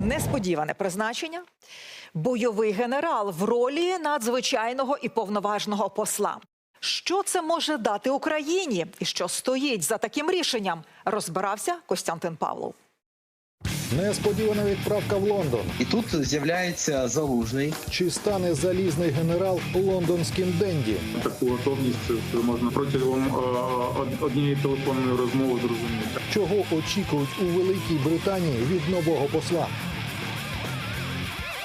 Несподіване призначення. Бойовий генерал в ролі надзвичайного і повноважного посла. Що це може дати Україні і що стоїть за таким рішенням? Розбирався Костянтин Павлов. Несподівана відправка в Лондон. І тут з'являється залужний. Чи стане залізний генерал лондонським денді? таку готовність це можна протягом е, однієї телефонної розмови зрозуміти. Чого очікують у Великій Британії від нового посла?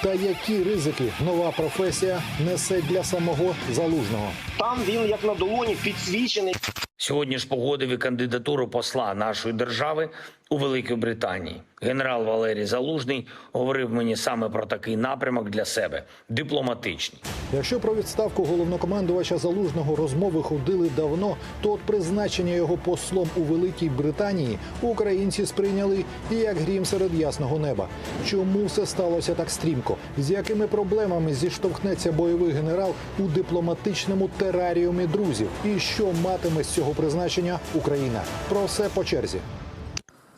Та які ризики нова професія несе для самого залужного? Там він як на долоні підсвічений. Сьогодні ж погодив і кандидатуру посла нашої держави у Великій Британії. Генерал Валерій Залужний говорив мені саме про такий напрямок для себе дипломатичний. Якщо про відставку головнокомандувача залужного розмови ходили давно, то от призначення його послом у Великій Британії українці сприйняли і як грім серед ясного неба. Чому все сталося так стрімко? З якими проблемами зіштовхнеться бойовий генерал у дипломатичному тераріумі друзів? І що матиме з цього призначення Україна? Про все по черзі.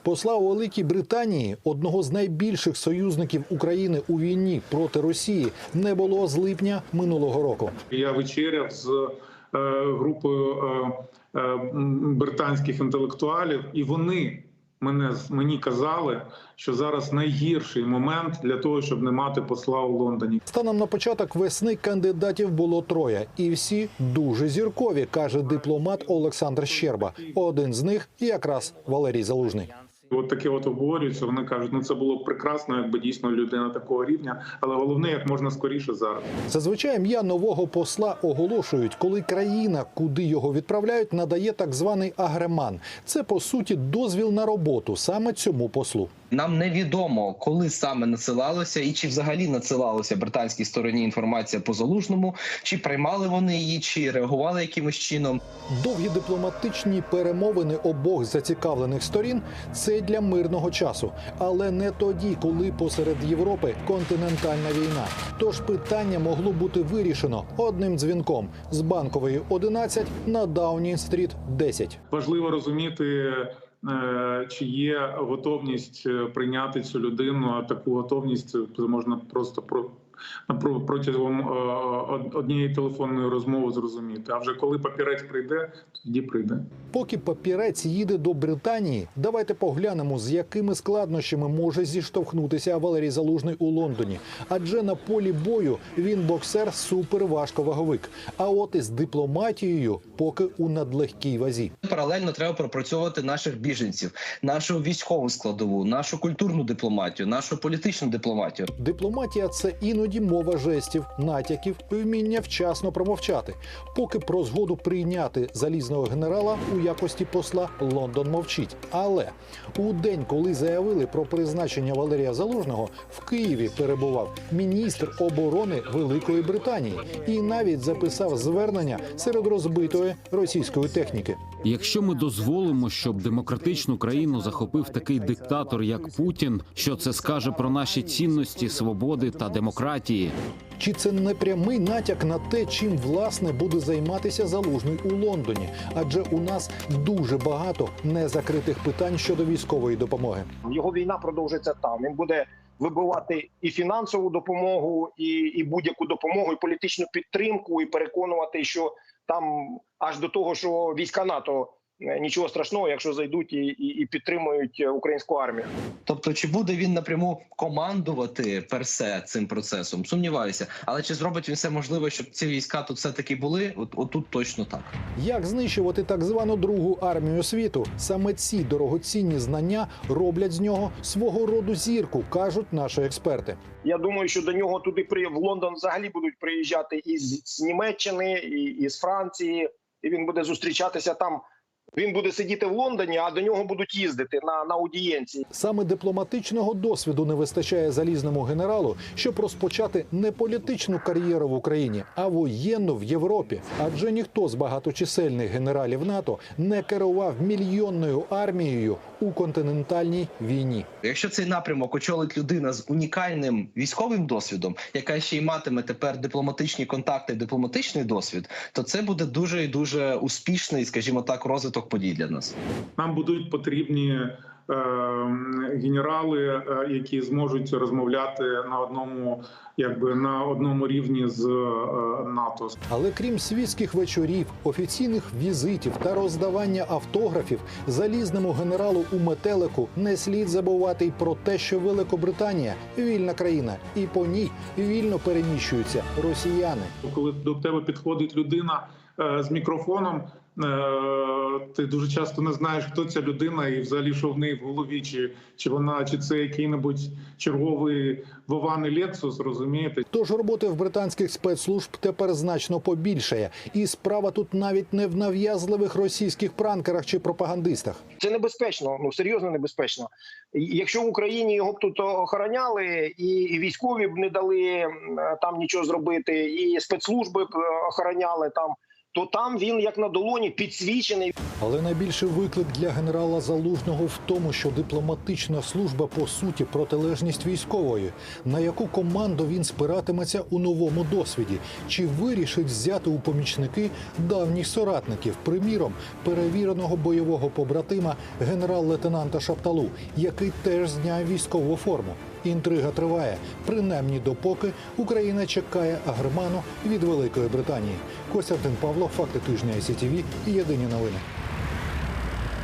Посла у Великій Британії, одного з найбільших союзників України у війні проти Росії, не було з липня минулого року. Я вечеряв з е, групою е, е, британських інтелектуалів, і вони мене мені казали, що зараз найгірший момент для того, щоб не мати посла у Лондоні. Станом на початок весни кандидатів було троє, і всі дуже зіркові, каже дипломат Олександр Щерба. Один з них якраз Валерій Залужний. От таке от обговорюється. Вони кажуть, ну це було б прекрасно, якби дійсно людина такого рівня, але головне як можна скоріше зараз. Зазвичай ім'я нового посла оголошують, коли країна, куди його відправляють, надає так званий агреман. Це по суті дозвіл на роботу саме цьому послу. Нам невідомо, коли саме надсилалося і чи взагалі надсилалося британській стороні інформація по залужному, чи приймали вони її, чи реагували якимось чином. Довгі дипломатичні перемовини обох зацікавлених сторін це для мирного часу, але не тоді, коли посеред Європи континентальна війна. Тож питання могло бути вирішено одним дзвінком з банкової 11 на Даунінг-стріт 10. Важливо розуміти, е, чи є готовність е, прийняти цю людину. А таку готовність можна просто про- протягом однієї телефонної розмови зрозуміти. А вже коли папірець прийде, тоді прийде. Поки папірець їде до Британії, давайте поглянемо, з якими складнощами може зіштовхнутися Валерій Залужний у Лондоні. Адже на полі бою він боксер суперважковаговик. А от із дипломатією поки у надлегкій вазі. Паралельно треба пропрацьовувати наших біженців, нашу військову складову, нашу культурну дипломатію, нашу політичну дипломатію. Дипломатія це іноді мова жестів, натяків, вміння вчасно промовчати. Поки про згоду прийняти залізного генерала у якості посла Лондон мовчить. Але у день, коли заявили про призначення Валерія Залужного, в Києві перебував міністр оборони Великої Британії і навіть записав звернення серед розбитої російської техніки. Якщо ми дозволимо, щоб демократичну країну захопив такий диктатор, як Путін, що це скаже про наші цінності, свободи та демократії? Чи це не прямий натяк на те, чим власне буде займатися залужний у Лондоні? Адже у нас дуже багато незакритих питань щодо військової допомоги. Його війна продовжиться там. Він буде вибивати і фінансову допомогу, і, і будь-яку допомогу, і політичну підтримку, і переконувати, що там аж до того, що війська НАТО нічого страшного, якщо зайдуть і, і, і підтримують е, українську армію. Тобто, чи буде він напряму командувати персе цим процесом? Сумніваюся, але чи зробить він все можливе, щоб ці війська тут все таки були? От отут точно так. Як знищувати так звану другу армію світу? Саме ці дорогоцінні знання роблять з нього свого роду зірку, кажуть наші експерти. Я думаю, що до нього туди при в Лондон взагалі будуть приїжджати із з Німеччини, і, і з Франції, і він буде зустрічатися там. Він буде сидіти в Лондоні, а до нього будуть їздити на, на аудієнції. Саме дипломатичного досвіду не вистачає залізному генералу, щоб розпочати не політичну кар'єру в Україні, а воєнну в Європі. Адже ніхто з багаточисельних генералів НАТО не керував мільйонною армією у континентальній війні. Якщо цей напрямок очолить людина з унікальним військовим досвідом, яка ще й матиме тепер дипломатичні контакти, дипломатичний досвід, то це буде дуже і дуже успішний, скажімо так, розвиток подій для нас. Нам будуть потрібні е, генерали, е, які зможуть розмовляти на одному, якби на одному рівні з е, НАТО. Але крім світських вечорів, офіційних візитів та роздавання автографів залізному генералу у метелику не слід забувати й про те, що Великобританія вільна країна, і по ній вільно переміщуються росіяни. Коли до тебе підходить людина з мікрофоном, ти дуже часто не знаєш, хто ця людина, і взагалі що в неї в голові, чи, чи вона, чи це який-небудь черговий вований Лексус, розумієте? Тож роботи в британських спецслужб тепер значно побільшає, і справа тут навіть не в нав'язливих російських пранкерах чи пропагандистах. Це небезпечно, ну серйозно небезпечно. Якщо в Україні його б тут охороняли, і і військові б не дали там нічого зробити, і спецслужби б е, охороняли там, то там він як на долоні підсвічений. Але найбільший виклик для генерала Залужного в тому, що дипломатична служба по суті протилежність військової, на яку команду він спиратиметься у новому досвіді, чи вирішить взяти у помічники давніх соратників, приміром перевіреного бойового побратима генерал-лейтенанта Шапталу, який теж зняв військову форму. Інтрига триває, принаймні допоки Україна чекає агрману від Великої Британії. Костянтин Павло, факти тижня СІТВ, єдині новини.